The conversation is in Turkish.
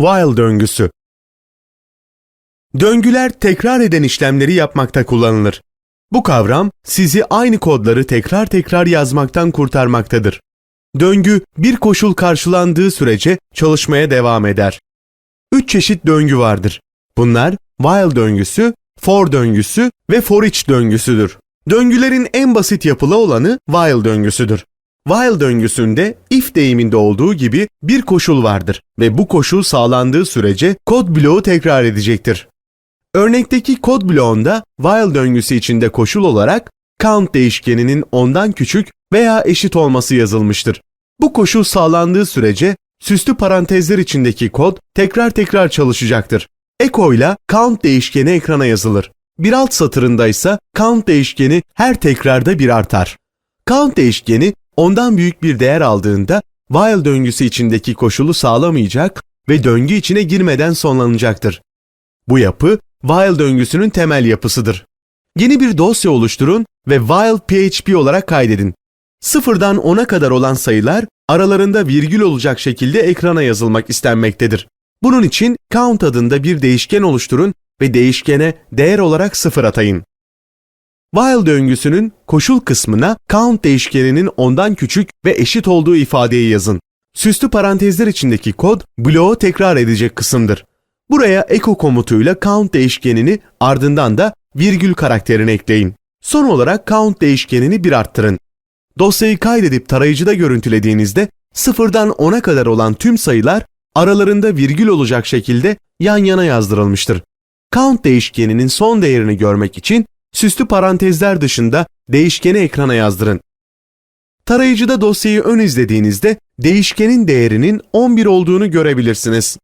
While döngüsü. Döngüler tekrar eden işlemleri yapmakta kullanılır. Bu kavram sizi aynı kodları tekrar tekrar yazmaktan kurtarmaktadır. Döngü bir koşul karşılandığı sürece çalışmaya devam eder. Üç çeşit döngü vardır. Bunlar while döngüsü, for döngüsü ve for each döngüsüdür. Döngülerin en basit yapılı olanı while döngüsüdür. While döngüsünde if deyiminde olduğu gibi bir koşul vardır ve bu koşul sağlandığı sürece kod bloğu tekrar edecektir. Örnekteki kod bloğunda while döngüsü içinde koşul olarak count değişkeninin ondan küçük veya eşit olması yazılmıştır. Bu koşul sağlandığı sürece süslü parantezler içindeki kod tekrar tekrar çalışacaktır. Echo ile count değişkeni ekrana yazılır. Bir alt satırında ise count değişkeni her tekrarda bir artar. Count değişkeni ondan büyük bir değer aldığında while döngüsü içindeki koşulu sağlamayacak ve döngü içine girmeden sonlanacaktır. Bu yapı while döngüsünün temel yapısıdır. Yeni bir dosya oluşturun ve while php olarak kaydedin. Sıfırdan 10'a kadar olan sayılar aralarında virgül olacak şekilde ekrana yazılmak istenmektedir. Bunun için count adında bir değişken oluşturun ve değişkene değer olarak sıfır atayın. While döngüsünün koşul kısmına count değişkeninin ondan küçük ve eşit olduğu ifadeyi yazın. Süslü parantezler içindeki kod bloğu tekrar edecek kısımdır. Buraya echo komutuyla count değişkenini ardından da virgül karakterini ekleyin. Son olarak count değişkenini bir arttırın. Dosyayı kaydedip tarayıcıda görüntülediğinizde sıfırdan 10'a kadar olan tüm sayılar aralarında virgül olacak şekilde yan yana yazdırılmıştır. Count değişkeninin son değerini görmek için süslü parantezler dışında değişkeni ekrana yazdırın. Tarayıcıda dosyayı ön izlediğinizde değişkenin değerinin 11 olduğunu görebilirsiniz.